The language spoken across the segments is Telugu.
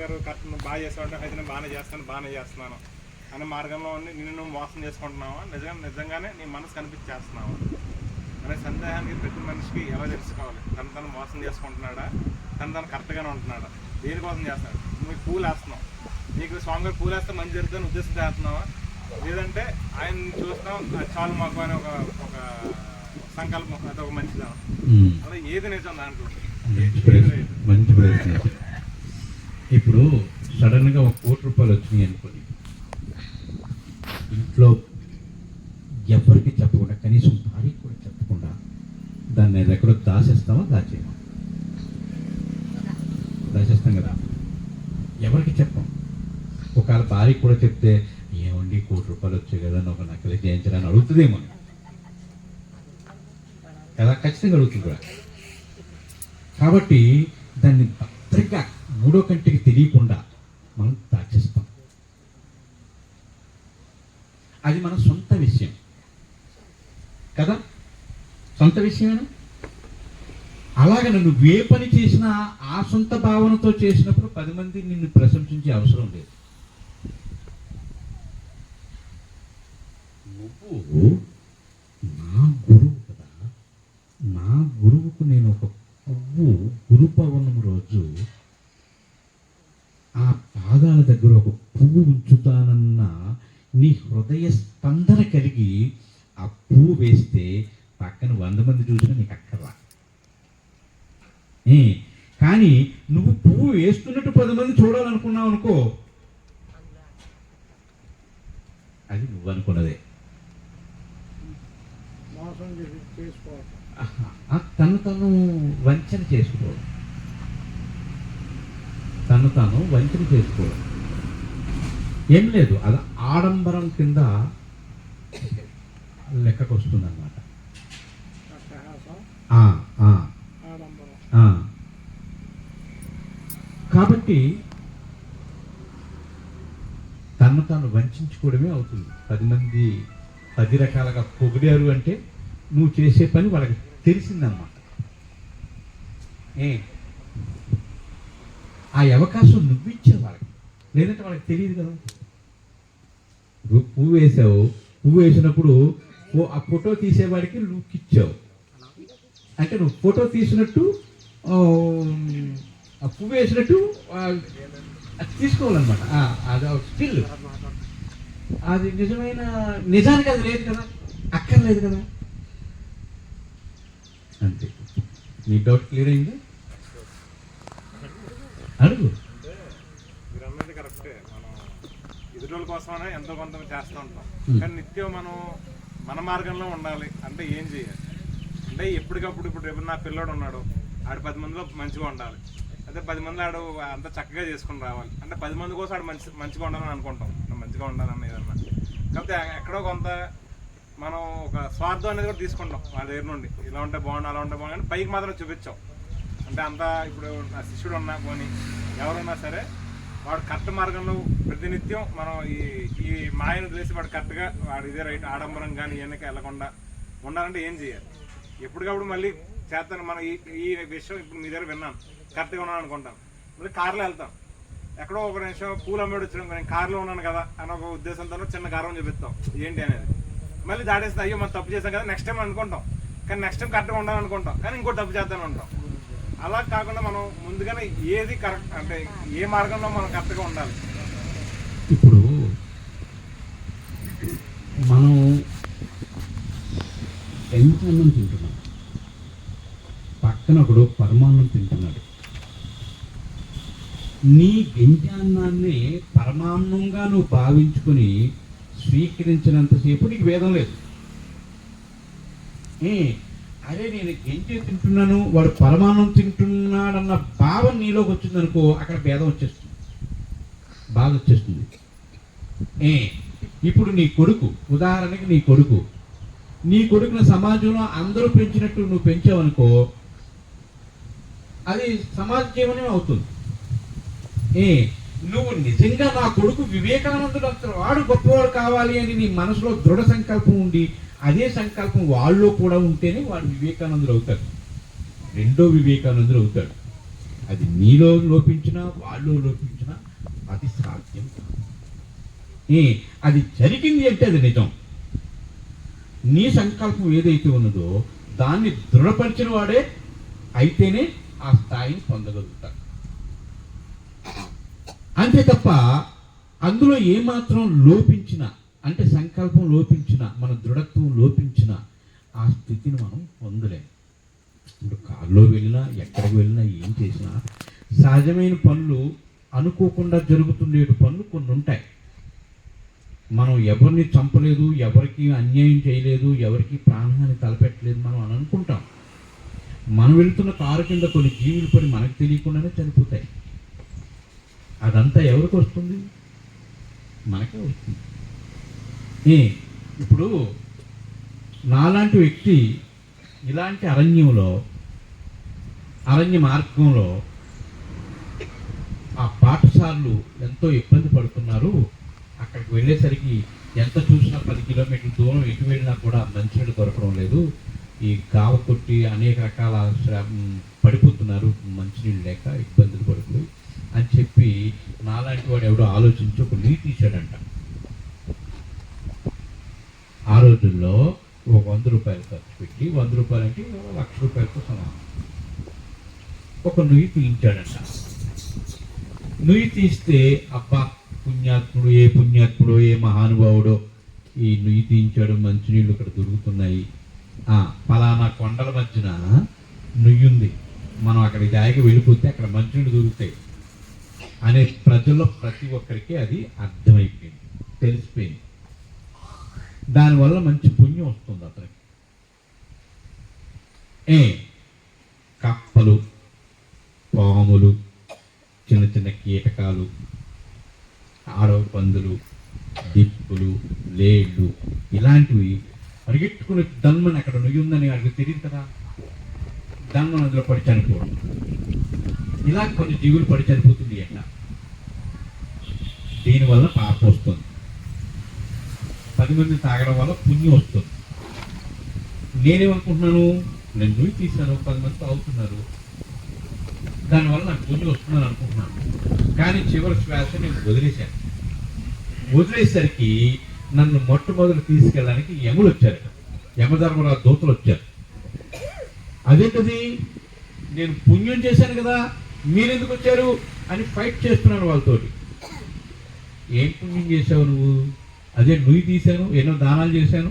గారు కరెక్ట్ నువ్వు బాగా చేస్తావు అయితే నేను బాగానే చేస్తాను బాగానే చేస్తున్నాను అనే మార్గంలో ఉండి నిన్ను నువ్వు మోసం చేసుకుంటున్నావా? నిజంగా నిజంగానే నీ మనసు కనిపించేస్తున్నావా? అనే సందేహానికి ప్రతి మనిషికి ఎలా తెలుసుకోవాలి? తను తను మోసం చేసుకుంటున్నాడా? తను తను కరెక్ట్గానే ఉంటున్నాడా? దేనికోసం చేస్తున్నాడు? నువ్వు పూలు వేస్తున్నావు. నీకు స్వామి గారు పూలు వేస్తే మంచి జరుగుతుంది ఉద్దేశంతో వేస్తున్నావా? లేదంటే ఆయన చూస్తాం చాలు మాకు అని ఒక ఒక సంకల్పం అది ఒక మంచిదనం. ఉమ్. అలా ఏది నిజం దాంట్లో? మంచి ఏది ప్రశ్న లేదు. మంచి ప్రశ్న ఇప్పుడు సడన్గా ఒక కోటి రూపాయలు వచ్చినాయి అనుకోండి. ఇంట్లో ఎవరికి చెప్పకుండా కనీసం భార్యకి కూడా చెప్పకుండా దాన్ని అది ఎక్కడో దాచేస్తామా దాచేయమా దాచేస్తాం కదా. ఎవరికి చెప్పం? ఒకవేళ భార్యకి కూడా చెప్తే ఏమండి కోటి రూపాయలు వచ్చాయి కదా అని ఒక నకలి చేయించడానికి అడుగుతుందేమో కదా ఖచ్చితంగా అడుగుతుంది కూడా. కాబట్టి దాన్ని మూడో కంటికి తెలియకుండా మనం దాచేస్తాం అది మన సొంత విషయం. కదా? సొంత విషయమేనా? అలాగే నువ్వు ఏ పని చేసినా ఆ సొంత భావనతో చేసినప్పుడు పది మంది నిన్ను ప్రశంసించే అవసరం లేదు. నువ్వు నా గురువు కదా నా గురువుకు నేను ఒక పువ్వు గురు పౌర్ణం రోజు ఆ పాదాల దగ్గర ఒక పువ్వు ఉంచుతానన్న నీ హృదయ స్పందన కలిగి ఆ పువ్వు వేస్తే పక్కన వంద మంది చూసినా నీకు అక్కర్లా. కానీ నువ్వు పువ్వు వేస్తున్నట్టు పది మంది చూడాలనుకున్నావు అనుకో అది నువ్వు అనుకున్నదే. తను తను వంచన చేసుకోవడం. తను తాను వంచన చేసుకోవడం. ఏం లేదు అది ఆడంబరం కింద లెక్కకు వస్తుంది అనమాట కాబట్టి తను తాను వంచుకోవడమే అవుతుంది. పది మంది పది రకాలుగా పొగిడారు అంటే నువ్వు చేసే పని వాళ్ళకి తెలిసిందన్నమాట. ఏ? ఆ అవకాశం నువ్విచ్చే వాళ్ళకి. లేదంటే వాళ్ళకి తెలియదు కదా. నువ్వు పువ్వు వేసావు. పువ్వు వేసినప్పుడు ఓ ఆ ఫోటో తీసేవాడికి లుక్ ఇచ్చావు. అంటే నువ్వు ఫోటో తీసినట్టు ఆ, పువ్వు వేసినట్టు తీసుకోవాలన్నమాట. అది స్టిల్. అది నిజమైన నిజానికి అది లేదు కదా అక్కర్లేదు కదా. అంతే. నీ డౌట్ క్లియర్ అయింది? అడుగు. మీరు అన్నది కరెక్టే మనం ఎదుటి కోసమైనా ఎంతో కొంత చేస్తూ ఉంటాం. కానీ నిత్యం మనం మన మార్గంలో ఉండాలి. అంటే ఏం చేయాలి? అంటే ఎప్పటికప్పుడు ఇప్పుడు రేపు నా పిల్లోడు ఉన్నాడు. ఆడు పది మందిలో మంచిగా ఉండాలి. అదే పది మంది ఆడు అంత చక్కగా చేసుకుని రావాలి. అంటే పది మంది కోసం ఆడు మంచి మంచిగా ఉండాలని అనుకుంటాం. మంచిగా ఉండాలని ఏదన్నా. కాకపోతే ఎక్కడో కొంత మనం ఒక స్వార్థం అనేది కూడా తీసుకుంటాం వాళ్ళ దగ్గర నుండి. ఇలా ఉంటే బాగుండు అలా ఉంటే బాగుండు కానీ పైకి మాత్రం చూపించాం. అంటే అంతా ఇప్పుడు నా శిష్యుడు ఉన్నా పోనీ ఎవరున్నా సరే వాడు కరెక్ట్ మార్గంలో ప్రతినిత్యం మనం ఈ ఈ మాయను తెలిసి వాడు కరెక్ట్గా వాడు ఇదే రైట్ ఆడంబరం కానీ వెనక వెళ్ళకుండా ఉండాలంటే ఏం చేయాలి? ఎప్పటికప్పుడు మళ్ళీ చేస్తాను. మనం ఈ ఈ విషయం ఇప్పుడు మీ దగ్గర విన్నాను. కరెక్ట్గా ఉన్నాను అనుకుంటాం మళ్ళీ కార్లో వెళ్తాం. ఎక్కడో ఒక నిమిషం పూలు అమ్మేడు వచ్చినాం నేను కార్లో ఉన్నాను కదా అని ఒక ఉద్దేశంతో చిన్న గర్వం చూపిస్తాం. ఏంటి అనేది? మళ్ళీ దాటేస్తే అయ్యో మనం తప్పు చేస్తాం కదా నెక్స్ట్ టైం అనుకుంటాం. కానీ నెక్స్ట్ టైం కరెక్ట్గా ఉండాలనుకుంటాం. కానీ ఇంకో తప్పు చేద్దాం ఉంటాం. అలా కాకుండా మనం ముందుగానే ఏది కరెక్ట్ అంటే ఏ మార్గంలో మనం కరెక్ట్గా ఉండాలి? ఇప్పుడు మనం ఎంత అన్నం తింటున్నాం? పక్కన ఒకడు పరమాన్నం తింటున్నాడు. నీ గింజాన్నాన్ని పరమాన్నంగా నువ్వు భావించుకొని స్వీకరించినంతసేపు నీకు వేదం లేదు. ఏ, అరే నేను గెంజే తింటున్నాను? వాడు పరమాన్నం తింటున్నాడన్న భావం నీలోకి వచ్చిందనుకో అక్కడ భేదం వచ్చేస్తుంది. బాధ వచ్చేస్తుంది. ఏ ఇప్పుడు నీ కొడుకు ఉదాహరణకి నీ కొడుకు నీ కొడుకుని సమాజంలో అందరూ పెంచినట్టు నువ్వు పెంచావనుకో అది సమాజ జీవనం అవుతుంది. ఏ నువ్వు నిజంగా నా కొడుకు వివేకానందుడు అంత వాడు గొప్పవాడు కావాలి అని నీ మనసులో దృఢ సంకల్పం ఉండి అదే సంకల్పం వాళ్ళు కూడా ఉంటేనే వాడు వివేకానందులు అవుతాడు రెండో వివేకానందులు అవుతాడు అది నీలో లోపించినా వాళ్ళు లోపించినా అది సాధ్యం ఏ అది జరిగింది అంటే అది నిజం. నీ సంకల్పం ఏదైతే ఉన్నదో దాన్ని దృఢపరిచిన వాడే అయితేనే ఆ స్థాయిని పొందగలుగుతాడు. అంతే తప్ప అందులో ఏమాత్రం లోపించిన అంటే సంకల్పం లోపించిన మన దృఢత్వం లోపించిన ఆ స్థితిని మనం పొందలేం. ఇప్పుడు కారులో వెళ్ళినా ఎక్కడికి వెళ్ళినా ఏం చేసినా సహజమైన పనులు అనుకోకుండా జరుగుతుండే పనులు కొన్ని ఉంటాయి. మనం ఎవరిని చంపలేదు ఎవరికి అన్యాయం చేయలేదు ఎవరికి ప్రాణాన్ని తలపెట్టలేదు మనం అని అనుకుంటాం. మనం వెళ్తున్న కారు కింద కొన్ని జీవులు పడి మనకు తెలియకుండానే చనిపోతాయి. అదంతా ఎవరికి వస్తుంది? మనకే వస్తుంది. ఇప్పుడు నాలాంటి వ్యక్తి ఇలాంటి అరణ్యంలో అరణ్య మార్గంలో ఆ పాఠశాలలు ఎంతో ఇబ్బంది పడుతున్నారు. అక్కడికి వెళ్ళేసరికి ఎంత చూసినా పది కిలోమీటర్ల దూరం ఎటు వెళ్ళినా కూడా మంచినీళ్ళు దొరకడం లేదు. ఈ గావ కొట్టి అనేక రకాల పడిపోతున్నారు. మంచినీళ్ళు లేక ఇబ్బందులు పడుతుంది అని చెప్పి నాలాంటి వాడు ఎవడో ఆలోచించి ఒక నీటి తీశాడంట. ఆ రోజుల్లో ఒక వంద రూపాయలు ఖర్చు పెట్టి వంద రూపాయలు అంటే లక్ష రూపాయలతో సమానం. ఒక నుయ్యి తీయించాడంట. నుయ్యి తీస్తే అబ్బా పుణ్యాత్ముడు ఏ పుణ్యాత్ముడో ఏ మహానుభావుడో ఈ నుయ్యి తీయించాడు మంచినీళ్ళు ఇక్కడ దొరుకుతున్నాయి. పలానా కొండల మధ్యన నుయ్యి ఉంది. మనం అక్కడికి దాగి వెళ్ళిపోతే అక్కడ మంచినీళ్ళు దొరుకుతాయి. అనే ప్రజల్లో ప్రతి ఒక్కరికి అది అర్థమైపోయింది తెలిసిపోయింది. దానివల్ల మంచి పుణ్యం వస్తుంది అతనికి. ఏ? కప్పలు పాములు చిన్న చిన్న కీటకాలు ఆడవ పందులు దిప్పులు లేళ్ళు ఇలాంటివి పరిగెట్టుకుని దన్మని అక్కడ నుయ్యుందని వాడికి తెలియదు కదా. దన్మని అందులో పడి చనిపోవడం. ఇలా కొన్ని జీవులు పడి చనిపోతుంది ఎట్లా దీనివల్ల పాప వస్తుంది. మంది తాగడం వల్ల పుణ్యం వస్తుంది. నేనేమనుకుంటున్నాను? నేను నువ్వు తీశాను పది మంది తాగుతున్నారు. దానివల్ల నాకు పుణ్యం వస్తుందని అనుకుంటున్నాను. కానీ చివరి శ్వాస నేను వదిలేశాను. వదిలేసరికి నన్ను మొట్టమొదటి తీసుకెళ్ళడానికి యములు వచ్చారు యమధర్మరాజు దూతలు వచ్చారు. అదేంటది? నేను పుణ్యం చేశాను కదా మీరెందుకు వచ్చారు అని ఫైట్ చేస్తున్నాను వాళ్ళతోటి. ఏం పుణ్యం చేసావు నువ్వు? అదే నుయ్యి తీశాను ఎన్నో దానాలు చేశాను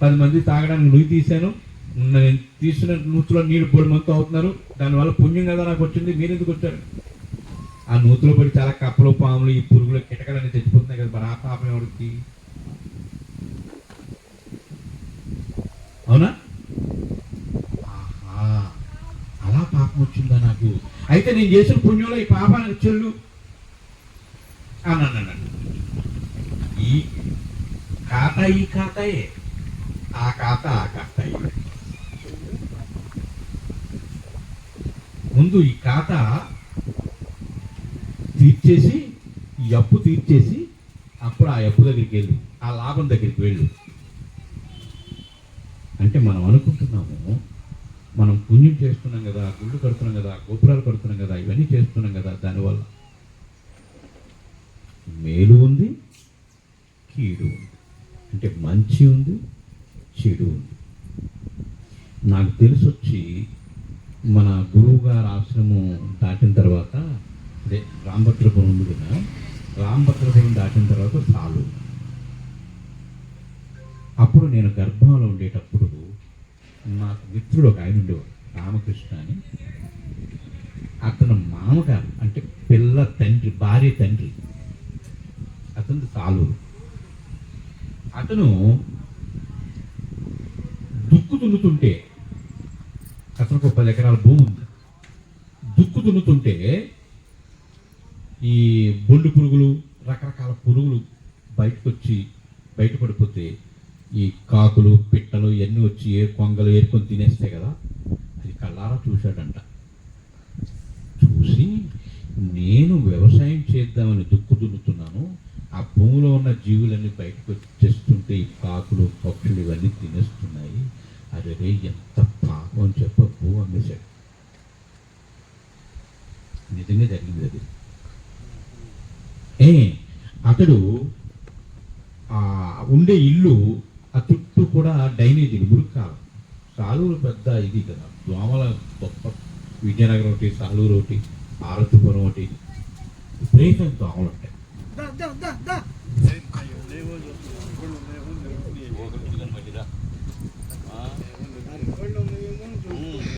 పది మంది తాగడానికి నుయ్యి తీశాను. నేను తీసిన నూతులో నీళ్ళు పొడి మంతు అవుతున్నారు. దానివల్ల పుణ్యం కదా నాకు వచ్చింది మీరు ఎందుకు వచ్చారు? ఆ నూతులో పడి చాలా కప్పలు పాములు ఈ పురుగులు కిటకలన్నీ తెచ్చిపోతున్నాయి కదా మరి ఆ పాపం ఎవరికి? అవునా? ఆహా, అలా పాపం వచ్చిందా నాకు? అయితే నేను చేసిన పుణ్యంలో ఈ పాపానికి చెల్లు. అని అన్నాడు ఈ ఖాత ఈ ఖాతయే ఆ ఖాతా ఆ ఖాతయే ముందు ఈ ఖాతా తీర్చేసి ఈ అప్పు తీర్చేసి అప్పుడు ఆ అప్పు దగ్గరికి వెళ్ళు. ఆ లాభం దగ్గరికి వెళ్ళు. అంటే మనం అనుకుంటున్నాము మనం పుణ్యం చేస్తున్నాం కదా గుళ్ళు కడుతున్నాం కదా గోపురాలు కడుతున్నాం కదా ఇవన్నీ చేస్తున్నాం కదా దానివల్ల. మేలు ఉంది కీడు ఉంది. అంటే మంచి ఉంది చెడు ఉంది. నాకు తెలిసొచ్చి మన గురువు గారు ఆశ్రమం దాటిన తర్వాత అదే రాంభద్రపురం ఉంది కదా రాంభద్రపురం దాటిన తర్వాత సాలు అప్పుడు నేను గర్భంలో ఉండేటప్పుడు నాకు మిత్రుడు ఒక ఆయన ఉండేవాడు రామకృష్ణ అని. అతను మామగారు అంటే పిల్ల తండ్రి భార్య తండ్రి. అతను సాలూరు అతను దుక్కు దున్నుతుంటే అతనికి ఒక పది ఎకరాల భూమి ఉంది. దుక్కు దున్నుతుంటే ఈ బొండు పురుగులు రకరకాల పురుగులు బయటకు వచ్చి బయటపడిపోతే ఈ కాకులు పిట్టలు ఇవన్నీ వచ్చి ఏ కొంగలు ఏరుకొని తినేస్తాయి కదా అది కళ్ళారా చూశాడంట. చూసి నేను వ్యవసాయం చేద్దామని దుక్కు దున్నుతున్నాను. ఆ భూమిలో ఉన్న జీవులన్నీ బయటకు వచ్చేస్తుంటే ఈ కాకులు పక్షులు ఇవన్నీ తినేస్తున్నాయి. అరే ఎంత పాపం అని చెప్ప భూ అమ్మేశాడు. నిజంగా జరిగింది అది. ఏ అతడు ఆ ఉండే ఇల్లు ఆ చుట్టూ కూడా డ్రైనేజీ మురుక్కాలం. సాలూరు పెద్ద ఇది కదా దోమల గొప్ప విజయనగరం ఒకటి సాలూరు ఒకటి ఆరతిపురం ఒకటి. విపరీతం దోమలు ఉంటాయి. だだだだ。前回お電話